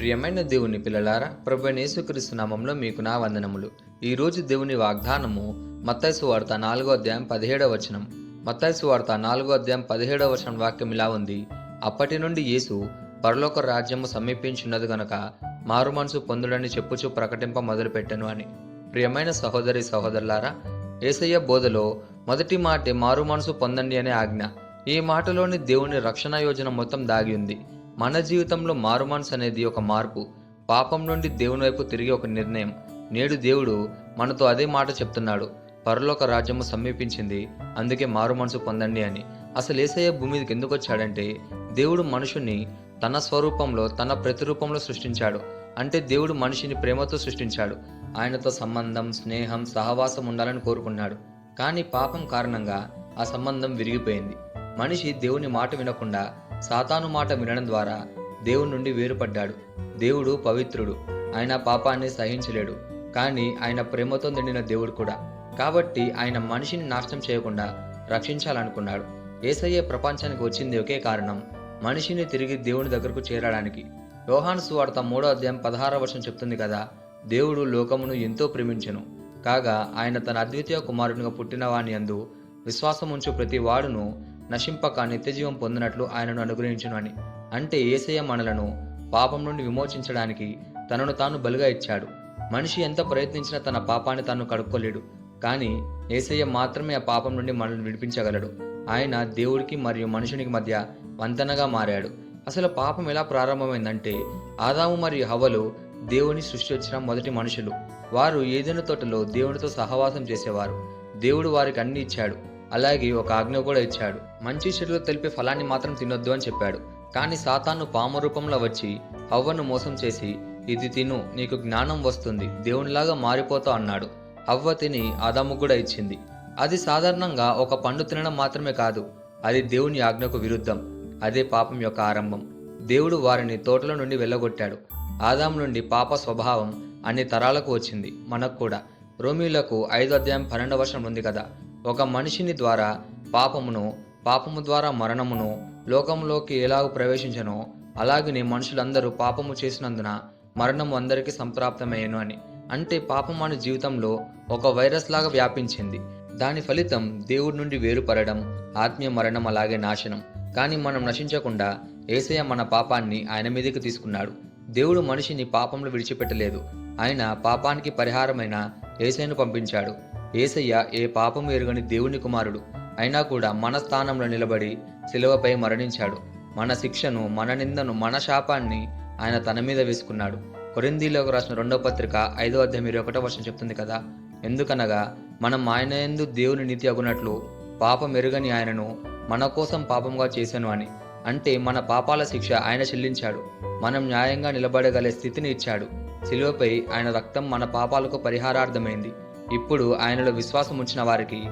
ప్రియమైన దేవుని పిల్లలారా ప్రభు యేసుక్రీస్తు నామంలో మీకు నా వందనములు. ఈ రోజు దేవుని వాగ్దానము మత్తైసు వార్త నాలుగో అధ్యాయం పదిహేడవ వచనం. మత్తైసు వార్త నాలుగో అధ్యాయం పదిహేడవ వచనం వాక్యం ఇలా ఉంది. అప్పటి నుండి యేసు పరలోక రాజ్యము సమీపించున్నది గనక మారు మనసు పొందుడని చెప్పుచు ప్రకటింప మొదలుపెట్టను అని. ప్రియమైన సహోదరి సహోదరులారా ఏసయ్య బోధలో మొదటి మాటే మారు మనసు పొందండి అనే ఆజ్ఞ. ఈ మాటలోని దేవుని రక్షణ యోజన మొత్తం దాగి ఉంది. మన జీవితంలో మారు మనసు అనేది ఒక మార్పు. పాపం నుండి దేవుని వైపు తిరిగి ఒక నిర్ణయం. నేడు దేవుడు మనతో అదే మాట చెప్తున్నాడు. పరలోక రాజ్యము సమీపించింది. అందుకే మారు మనసు పొందండి అని. అసలు ఏసయ్య భూమి మీదకి ఎందుకు వచ్చాడంటే దేవుడు మనుషుని తన స్వరూపంలో తన ప్రతిరూపంలో సృష్టించాడు. అంటే దేవుడు మనిషిని ప్రేమతో సృష్టించాడు. ఆయనతో సంబంధం స్నేహం సహవాసం ఉండాలని కోరుకున్నాడు. కానీ పాపం కారణంగా ఆ సంబంధం విరిగిపోయింది. మనిషి దేవుని మాట వినకుండా సాతాను మాట వినడం ద్వారా దేవుని నుండి వేరుపడ్డాడు. దేవుడు పవిత్రుడు. ఆయన పాపాన్ని సహించలేడు. కానీ ఆయన ప్రేమతో నిండిన దేవుడు కూడా. కాబట్టి ఆయన మనిషిని నాశనం చేయకుండా రక్షించాలనుకున్నాడు. ఏసయ్య ప్రపంచానికి వచ్చింది ఒకే కారణం మనిషిని తిరిగి దేవుని దగ్గరకు చేరడానికి. యోహాను సువార్త మూడో అధ్యాయం పదహార వర్షం చెప్తుంది కదా దేవుడు లోకమును ఎంతో ప్రేమించెను. కాగా ఆయన తన అద్వితీయ కుమారునిగా పుట్టినవాని అందు విశ్వాసం ఉంచు ప్రతి వాడును నశింపక నిత్యజీవం పొందినట్లు ఆయనను అనుగ్రహించును అని అంటే ఏసయ్య మనలను పాపం నుండి విమోచించడానికి తనను తాను బలిగా ఇచ్చాడు. మనిషి ఎంత ప్రయత్నించినా తన పాపాన్ని తాను కడుక్కోలేడు. కానీ ఏసయ్య మాత్రమే ఆ పాపం నుండి మనల్ని విడిపించగలడు. ఆయన దేవుడికి మరియు మనుషునికి మధ్య వంతెనగా మారాడు. అసలు పాపం ఎలా ప్రారంభమైందంటే ఆదాము మరియు హవలు దేవుని సృష్టి వచ్చిన మొదటి మనుషులు. వారు ఏదైనా తోటలో దేవునితో సహవాసం చేసేవారు. దేవుడు వారికి అన్ని ఇచ్చాడు. అలాగే ఒక ఆజ్ఞ కూడా ఇచ్చాడు. మంచి చెడులు తెలిపే ఫలాన్ని మాత్రం తినొద్దు అని చెప్పాడు. కానీ సాతాను పాము రూపంలో వచ్చి హవ్వను మోసం చేసి ఇది తిను నీకు జ్ఞానం వస్తుంది దేవునిలాగా మారిపోతా అన్నాడు. హవ్వ తిని ఆదాము కూడా ఇచ్చింది. అది సాధారణంగా ఒక పండు తినడం మాత్రమే కాదు అది దేవుని ఆజ్ఞకు విరుద్ధం. అదే పాపం యొక్క ఆరంభం. దేవుడు వారిని తోటల నుండి వెళ్ళగొట్టాడు. ఆదాం నుండి పాప స్వభావం అన్ని తరాలకు వచ్చింది మనకు కూడా. రోమిలకు ఐదో అధ్యాయం పన్నెండవ వర్షం ఉంది కదా ఒక మనిషిని ద్వారా పాపమును పాపము ద్వారా మరణమును లోకంలోకి ఎలాగ ప్రవేశించనో అలాగనే మనుషులందరూ పాపము చేసినందున మరణము అందరికీ సంప్రాప్తమయ్యను అని. అంటే పాపం మన జీవితంలో ఒక వైరస్ లాగా వ్యాపించింది. దాని ఫలితం దేవుడి నుండి వేరుపడడం ఆత్మీయ మరణం అలాగే నాశనం. కానీ మనం నశించకుండా ఏసయ్య మన పాపాన్ని ఆయన మీదకి తీసుకున్నాడు. దేవుడు మనిషిని పాపంలో విడిచిపెట్టలేదు. ఆయన పాపానికి పరిహారమైన ఏసైను పంపించాడు. ఏసయ్య ఏ పాపం ఎరుగని దేవుని కుమారుడు. అయినా కూడా మన స్థానంలో నిలబడి శిలువపై మరణించాడు. మన శిక్షను మన నిందను మన శాపాన్ని ఆయన తన మీద వేసుకున్నాడు. కొరిందీలోకి రాసిన రెండో పత్రిక ఐదో అధ్యాయం ఇరవై ఒకటో వర్షం చెప్తుంది కదా? ఎందుకనగా మనం ఆయన ఎందు దేవుని నీతి అగునట్లు పాపం ఎరుగని ఆయనను మన కోసం పాపంగా చేశాను అని. అంటే మన పాపాల శిక్ష ఆయన చెల్లించాడు. మనం న్యాయంగా నిలబడగలే స్థితిని ఇచ్చాడు. శిలువపై ఆయన రక్తం మన పాపాలకు పరిహారార్థమైంది. ఇప్పుడు ఆయనలో విశ్వాసం ఉంచిన వారికి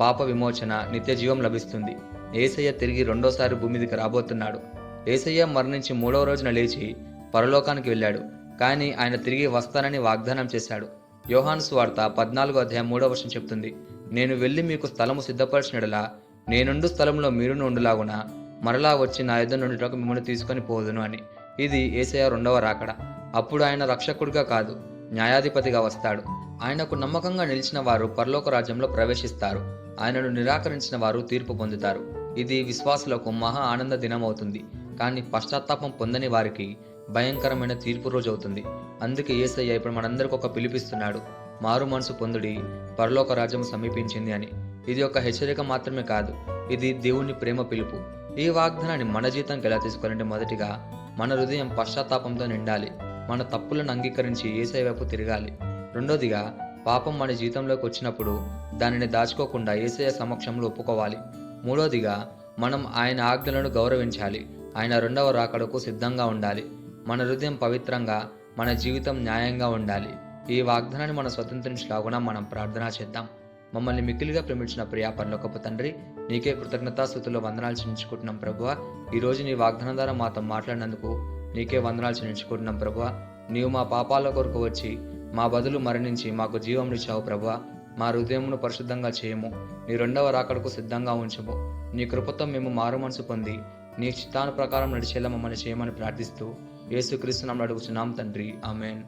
పాప విమోచన నిత్య జీవం లభిస్తుంది. ఏసయ్య తిరిగి రెండోసారి భూమి రాబోతున్నాడు. ఏసయ్య మరణించి మూడవ రోజున లేచి పరలోకానికి వెళ్ళాడు. కానీ ఆయన తిరిగి వస్తానని వాగ్దానం చేశాడు. యోహాను స్వార్త పద్నాలుగో అధ్యాయం మూడవ వర్షం చెప్తుంది. నేను వెళ్ళి మీకు స్థలము సిద్ధపరిచినడలా నేనుండు స్థలంలో మీరును ఉండులాగున మరలా వచ్చి నా యుద్ధం నుండి మిమ్మల్ని తీసుకొని పోదును అని. ఇది ఏసయ రెండవ రాకడ. అప్పుడు ఆయన రక్షకుడిగా కాదు న్యాయాధిపతిగా వస్తాడు. ఆయనకు నమ్మకంగా నిలిచిన వారు పరలోక రాజ్యంలో ప్రవేశిస్తారు. ఆయనను నిరాకరించిన వారు తీర్పు పొందుతారు. ఇది విశ్వాసులకు మహా ఆనంద దినం అవుతుంది కానీ పశ్చాత్తాపం పొందని వారికి భయంకరమైన తీర్పు రోజు అవుతుంది అందుకే ఏసయ్య ఇప్పుడు మనందరికి ఒక పిలిపిస్తున్నాడు. మారు మనసు పొందుడి పరలోక రాజ్యం సమీపించింది అని. ఇది ఒక హెచ్చరిక మాత్రమే కాదు. ఇది దేవుని ప్రేమ పిలుపు. ఈ వాగ్దానాన్ని మన జీవితానికి ఎలా తీసుకోవాలంటే మొదటిగా మన హృదయం పశ్చాత్తాపంతో నిండాలి. మన తప్పులను అంగీకరించి ఏసై వైపు తిరగాలి. రెండోదిగా పాపం మన జీవితంలోకి వచ్చినప్పుడు దానిని దాచుకోకుండా ఏసయ సమక్షంలో ఒప్పుకోవాలి. మూడోదిగా మనం ఆయన ఆజ్ఞలను గౌరవించాలి. ఆయన రెండవ రాకడకు సిద్ధంగా ఉండాలి. మన హృదయం పవిత్రంగా మన జీవితం న్యాయంగా ఉండాలి. ఈ వాగ్దానాన్ని మనం స్వతంత్రించలాగునా మనం ప్రార్థన చేద్దాం. మమ్మల్ని మిక్కిలిగా ప్రేమించిన ప్రియా పరలోకపు తండ్రి నీకే కృతజ్ఞతాస్థుతుల్లో వందనాలు చెల్లించుకుంటున్నాం ప్రభువ. ఈరోజు నీ వాగ్దానం ద్వారా మాతో మాట్లాడినందుకు నీకే వందనాలు చెల్లించుకుంటున్నాం ప్రభువ. నీవు మా పాపాల కొరకు వచ్చి మా బదులు మరణించి మాకు జీవం ఇచ్చావు ప్రభువ మా హృదయమును పరిశుద్ధంగా చేయము. నీ రెండవ రాకడకు సిద్ధంగా ఉంచము. నీ కృపతో మేము మారు మనసు పొంది నీ చిత్తాను ప్రకారం నడిచేలా మమ్మల్ని చేయమని ప్రార్థిస్తూ యేసుక్రీస్తు నామములో అడుగుచున్నాం తండ్రి. ఆమెన్.